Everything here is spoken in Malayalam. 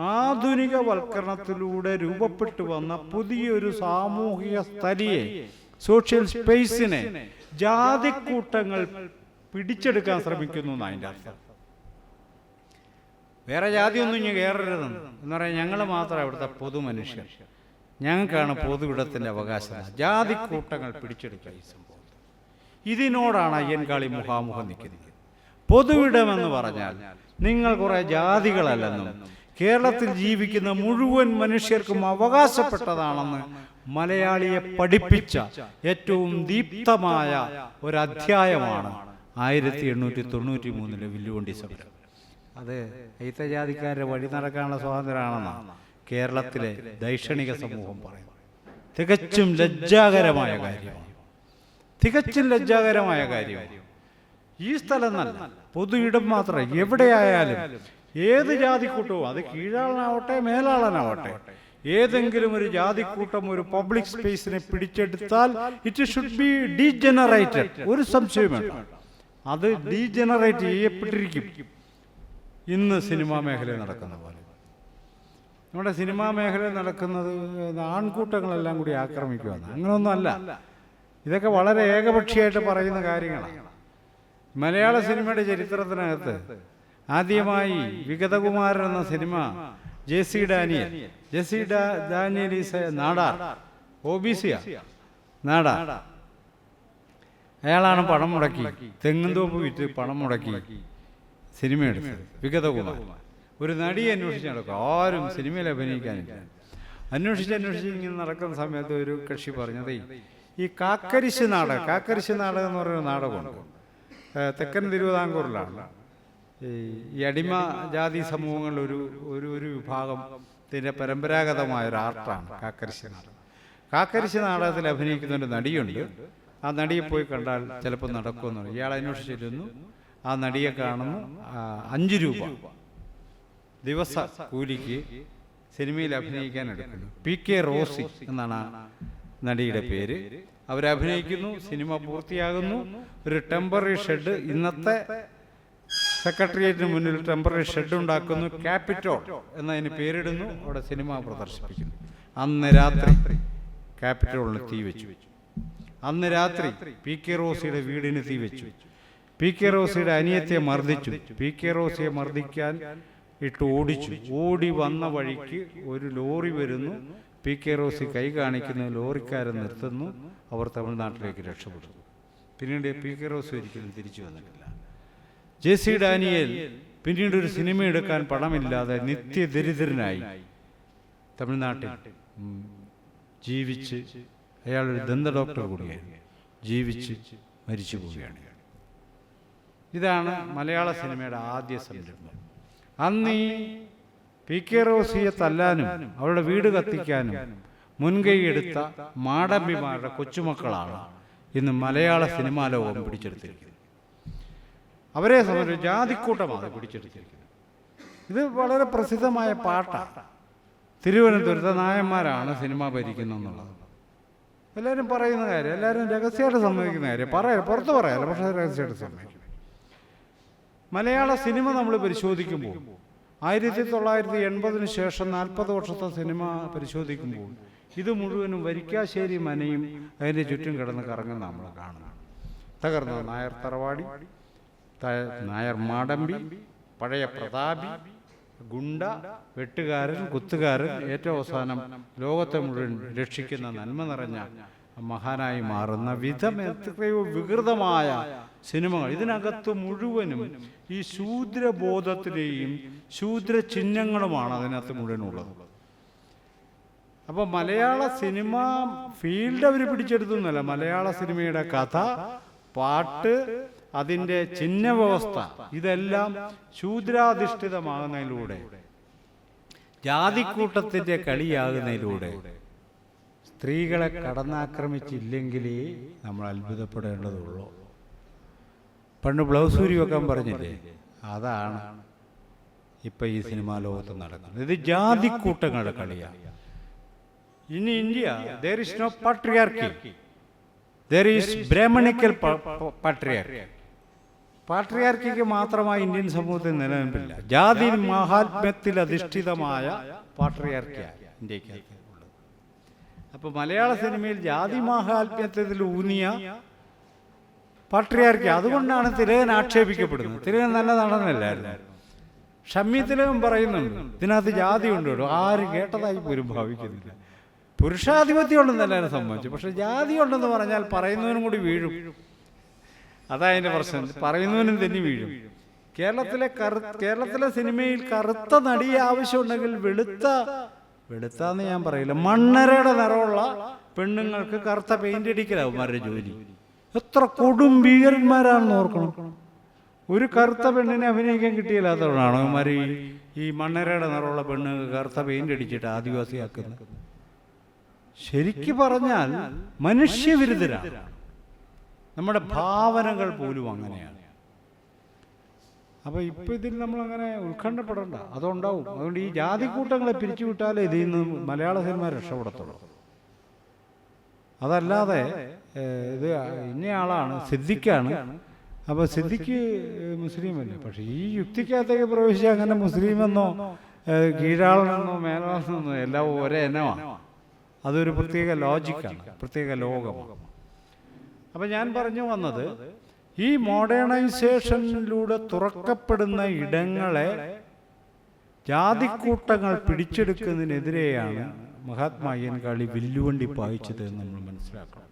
ആധുനികവൽക്കരണത്തിലൂടെ രൂപപ്പെട്ടു വന്ന പുതിയൊരു സാമൂഹിക സ്ഥലിയെ സോഷ്യൽ സ്പേസിനെ ജാതിക്കൂട്ടങ്ങൾ പിടിച്ചെടുക്കാൻ ശ്രമിക്കുന്നു അതിന്റെ അർത്ഥം. വേറെ ജാതിയൊന്നും ഇനി കയറരുതെന്ന് എന്ന് പറയാൻ ഞങ്ങൾ മാത്രം അവിടുത്തെ പൊതു മനുഷ്യർ. ഞങ്ങൾക്കാണ് പൊതുവിടത്തിന്റെ അവകാശം. ജാതിക്കൂട്ടങ്ങൾ പിടിച്ചെടുക്കുക ഈ സംഭവം. ഇതിനോടാണ് അയ്യൻകാളി മുഖാമുഖം നിൽക്കുന്നത്. പൊതുവിടമെന്ന് പറഞ്ഞാൽ നിങ്ങൾ കുറേ ജാതികളല്ലെന്നും കേരളത്തിൽ ജീവിക്കുന്ന മുഴുവൻ മനുഷ്യർക്കും അവകാശപ്പെട്ടതാണെന്ന് മലയാളിയെ പഠിപ്പിച്ച ഏറ്റവും ദീപ്തമായ ഒരു അധ്യായമാണ് ആയിരത്തി എണ്ണൂറ്റി തൊണ്ണൂറ്റി മൂന്നിലെ വില്ലുവണ്ടി സമരം. അത് ഐത്തജാതിക്കാരുടെ വഴി നടക്കാനുള്ള സ്വാതന്ത്ര്യമാണെന്നാണ് കേരളത്തിലെ ദൈക്ഷണിക സമൂഹം പറയുന്നത്. തികച്ചും ലജ്ജാകരമായ കാര്യമാണ്. തികച്ചും ലജ്ജാകരമായ കാര്യമാണ്. ഈ സ്ഥലം നല്ല. പൊതു ഇടം മാത്രം. എവിടെയായാലും ഏത് ജാതിക്കൂട്ടവും അത് കീഴാളനാവട്ടെ മേലാളനാവട്ടെ ഏതെങ്കിലും ഒരു ജാതിക്കൂട്ടം ഒരു പബ്ലിക് സ്പേസിനെ പിടിച്ചെടുത്താൽ ഇറ്റ് ഷുഡ് ബി ഡീജനറേറ്റഡ് ഒരു സംശയവും വേണ്ട. അത് ഡീജനറേറ്റ് ചെയ്യപ്പെട്ടിരിക്കും. ഇന്ന് സിനിമാ മേഖലയിൽ നടക്കുന്ന പോലെ. നമ്മുടെ സിനിമാ മേഖലയിൽ നടക്കുന്നത് ആൺകൂട്ടങ്ങളെല്ലാം കൂടി ആക്രമിക്കുകയാണ് അങ്ങനെയൊന്നുമല്ല. ഇതൊക്കെ വളരെ ഏകപക്ഷീയമായിട്ട് പറയുന്ന കാര്യങ്ങളാണ്. മലയാള സിനിമയുടെ ചരിത്രത്തിനകത്ത് ആദ്യമായി വിഗതകുമാരൻ എന്ന സിനിമ ജെ സി ഡാനിയൽ. ജെ സി ഡാ- Daniel is a Nadar. O B സിയാ നാടാർ. അയാളാണ് പണം മുടക്കി. തെങ്ങുംതോപ്പ് വിറ്റ് പണം മുടക്കി. സിനിമ എടുത്തത് വിഗതകുമാർ ഒരു നടി അന്വേഷിച്ച് നടക്കും. ആരും സിനിമയിൽ അഭിനയിക്കാനില്ല. അന്വേഷിച്ച് അന്വേഷിച്ച് ഇങ്ങനെ നടക്കുന്ന സമയത്ത് ഒരു കക്ഷി പറഞ്ഞത് ഈ കാക്കരിശ് നാടകം കാക്കരിശ് നാടകം എന്ന് പറയുന്ന നാടകമുണ്ട്. തെക്കൻ തിരുവിതാംകൂറിലാണ്. ഈ അടിമ ജാതി സമൂഹങ്ങൾ ഒരു ഒരു ഒരു വിഭാഗത്തിന്റെ പരമ്പരാഗതമായ ഒരു ആർട്ടാണ് കാക്കരിശ് നാടകം. കാക്കരിശ് നാടകത്തിൽ അഭിനയിക്കുന്ന ഒരു നടിയുണ്ട്. ആ നടിയെ പോയി കണ്ടാൽ ചിലപ്പോൾ നടക്കുമെന്ന് പറയും. ഇയാൾ അന്വേഷിച്ചിരുന്നു ആ നടിയെ കാണുന്നു അഞ്ച് രൂപ. ദിവസ കൂലിക്ക് സിനിമയിൽ അഭിനയിക്കാൻ എടുക്കുന്നു. പി കെ റോസി എന്നാണ് നടിയുടെ പേര്. അവരഭിനയിക്കുന്നു സിനിമ പൂർത്തിയാകുന്നു. ഒരു ടെമ്പററി ഷെഡ് ഇന്നത്തെ സെക്രട്ടേറിയറ്റിന് മുന്നിൽ ടെമ്പററി ഷെഡ് ഉണ്ടാക്കുന്നു ക്യാപിറ്റോൾ എന്നതിന് പേരിടുന്നു അവിടെ സിനിമ പ്രദർശിപ്പിക്കുന്നു. അന്ന് രാത്രി ക്യാപിറ്റോളിന് തീ വെച്ചു. അന്ന് രാത്രി പി കെ റോസിയുടെ വീടിന് തീ വെച്ചു. പി കെ റോസിയുടെ അനിയത്തെ മർദ്ദിച്ചു. പി കെ റോസിയെ മർദ്ദിക്കാൻ ഇട്ട് ഓടിച്ചു. ഓടി വന്ന വഴിക്ക് ഒരു ലോറി വരുന്നു. പി കെ റോസി കൈ കാണിക്കുന്ന ലോറിക്കാരൻ നിർത്തുന്നു. അവർ തമിഴ്നാട്ടിലേക്ക് രക്ഷപ്പെടുന്നു. പിന്നീട് പി കെ റോസി ഒരിക്കലും തിരിച്ചു വന്നിട്ടില്ല. ജെ സി ഡാനിയൽ പിന്നീട് ഒരു സിനിമ എടുക്കാൻ പണമില്ലാതെ നിത്യദരിദ്രനായി തമിഴ്നാട്ടിൽ. ജീവിച്ച് അയാളൊരു ദന്ത ഡോക്ടർ കൂടിയായിരുന്നു ജീവിച്ച് മരിച്ചു പോവുകയാണ്. ഇതാണ് മലയാള സിനിമയുടെ ആദ്യ സംരംഭം. അന്ന് ഈ പി കെ റോസിയെ തല്ലാനും അവരുടെ വീട് കത്തിക്കാനും മുൻകൈ എടുത്ത മാടമ്പിമാരുടെ കൊച്ചുമക്കളാണ് ഇന്ന് മലയാള സിനിമാ ലോകം പിടിച്ചെടുത്തിരിക്കുന്നത്. അവരെ സംബന്ധിച്ച് ജാതിക്കൂട്ടമാണ് പിടിച്ചെടുത്തിരിക്കുന്നത്. ഇത് വളരെ പ്രസിദ്ധമായ പാട്ടാണ് തിരുവനന്തപുരത്തെ നായന്മാരാണ് സിനിമ ഭരിക്കുന്നത് എന്നുള്ളത് എല്ലാവരും പറയുന്ന കാര്യം എല്ലാവരും രഹസ്യമായിട്ട് സമ്മതിക്കുന്ന കാര്യം. പറയാം പുറത്ത് പറയാമല്ലോ പക്ഷേ രഹസ്യമായിട്ട് സമ്മതിക്കും മലയാള സിനിമ നമ്മൾ പരിശോധിക്കുമ്പോൾ ആയിരത്തി തൊള്ളായിരത്തി എൺപതിന് ശേഷം നാൽപ്പത് വർഷത്തെ സിനിമ പരിശോധിക്കുമ്പോൾ ഇത് മുഴുവനും വരിക്കാശ്ശേരി മനയും അതിന്റെ ചുറ്റും കിടന്ന് കറങ്ങുന്ന നമ്മൾ കാണുന്നു തകർന്ന നായർ തറവാടി നായർ മാടമ്പി പഴയ പ്രതാപി ഗുണ്ട വെട്ടുകാരൻ കുത്തുകാരൻ ഏറ്റവും അവസാനം ലോകത്തെ മുഴുവൻ രക്ഷിക്കുന്ന നന്മ നിറഞ്ഞ മഹാനായി മാറുന്ന വിധം എത്രയോ വികൃതമായ സിനിമകൾ. ഇതിനകത്ത് മുഴുവനും ഈ ശൂദ്രബോധത്തിലെയും ശൂദ്ര ചിഹ്നങ്ങളുമാണ് അതിനകത്ത് മുഴുവനുള്ളത്. അപ്പോൾ മലയാള സിനിമ ഫീൽഡ് അവർ പിടിച്ചെടുത്തുന്നല്ല. മലയാള സിനിമയുടെ കഥ പാട്ട് അതിന്റെ ചിഹ്നവ്യവസ്ഥ ഇതെല്ലാം ശൂദ്രാധിഷ്ഠിതമാകുന്നതിലൂടെ ജാതിക്കൂട്ടത്തിന്റെ കളിയാകുന്നതിലൂടെ സ്ത്രീകളെ കടന്നാക്രമിച്ചില്ലെങ്കിലേ നമ്മൾ അത്ഭുതപ്പെടേണ്ടതുള്ളൂ. പണ്ട് ബ്ലൗസ് ഊരി വെക്കാൻ പറഞ്ഞില്ലേ? അതാണ് ഇപ്പൊ ഈ സിനിമാ ലോകത്ത് നടക്കുന്നത്. ഇത് ജാതിക്കൂട്ടങ്ങളുടെ കളിയാണ്. ഇനി India there is no patriarchy there is brahminical patriarchy പാട്രിയാർക്കിക്ക് മാത്രമായി ഇന്ത്യൻ സമൂഹത്തിൽ നിലനിൽപ്പില്ല. ജാതി മഹാത്മ്യത്തിൽ അധിഷ്ഠിതമായ പാട്രിയാർക്കിയാണ് ഇന്ത്യക്കകത്ത് ഉള്ളത്. അപ്പോൾ മലയാള സിനിമയിൽ ജാതി മഹാത്മ്യത്തിൽ ഊന്നിയ പാട്രിയാർക്കി. അതുകൊണ്ടാണ് തിലകൻ ആക്ഷേപിക്കപ്പെടുന്നത്. തിലകൻ നല്ല നടനല്ലായിരുന്നു. ഷമ്മി തിലകൻ പറയുന്നുണ്ട്. ഇതിനകത്ത് ജാതി ഉണ്ട്? ആര് കേട്ടതായി പോലും ഭാവിക്കുന്നില്ല. പുരുഷാധിപത്യം ഉണ്ടെന്ന് എല്ലാവരും സംബന്ധിച്ചു പക്ഷെ ജാതി ഉണ്ടെന്ന് പറഞ്ഞാൽ പറയുന്നവനും കൂടി വീഴും. അതാ അതിന്റെ പ്രശ്നം. പറയുന്നവനും തന്നെ വീഴും. കേരളത്തിലെ കറു കേരളത്തിലെ സിനിമയിൽ കറുത്ത നടിയെ ആവശ്യമുണ്ടെങ്കിൽ വെളുത്ത വെളുത്താന്ന് ഞാൻ പറയില്ല. മണ്ണരയുടെ നിറമുള്ള പെണ്ണുങ്ങൾക്ക് കറുത്ത പെയിന്റ് അടിക്കലാവുമാരുടെ ജോലി. എത്ര കൊടും ഭീകരന്മാരാണെന്ന് ഓർക്കണം. ഒരു കറുത്ത പെണ്ണിനെ അഭിനയിക്കാൻ കിട്ടിയില്ലാത്തവരാണോ ഇവന്മാർ ഈ ഈ മണ്ണരയുടെ നിറമുള്ള പെണ്ണ് കറുത്ത പെയിന്റ് അടിച്ചിട്ട് ആദിവാസിയാക്കുന്നത്. ശരിക്കു പറഞ്ഞാൽ മനുഷ്യവിരുദ്ധരാണ്. നമ്മുടെ ഭാവനകൾ പോലും അങ്ങനെയാണ്. അപ്പോൾ ഇപ്പൊ ഇതിൽ നമ്മൾ അങ്ങനെ ഉത്കണ്ഠപ്പെടണ്ട. അതുണ്ടാവും. അതുകൊണ്ട് ഈ ജാതിക്കൂട്ടങ്ങളെ പിരിച്ചുവിട്ടാലേ ഇതിൽ നിന്ന് മലയാള സിനിമ രക്ഷപ്പെടത്തുള്ളൂ. അതല്ലാതെ ഇത് ഇന്നയാളാണ് സിദ്ദിഖാണ്. അപ്പോൾ സിദ്ദിഖ് മുസ്ലിം അല്ലേ പക്ഷെ ഈ യുക്തിക്കകത്തേക്ക് പ്രവേശിച്ച അങ്ങനെ മുസ്ലിം എന്നോ ഏഹ്, കീഴാളനെന്നോ മേലാളെന്നോ എല്ലാം ഒരേ ഇനമാണ് അതൊരു പ്രത്യേക ലോജിക്കാണ് പ്രത്യേക ലോകമാണ്. അപ്പം ഞാൻ പറഞ്ഞു വന്നത് ഈ മോഡേണൈസേഷനിലൂടെ തുറക്കപ്പെടുന്ന ഇടങ്ങളെ ജാതിക്കൂട്ടങ്ങൾ പിടിച്ചെടുക്കുന്നതിനെതിരെയാണ് മഹാത്മാ അയ്യൻകാളി വില്ലുവണ്ടി പായിച്ചത് എന്ന് നമ്മൾ മനസ്സിലാക്കണം.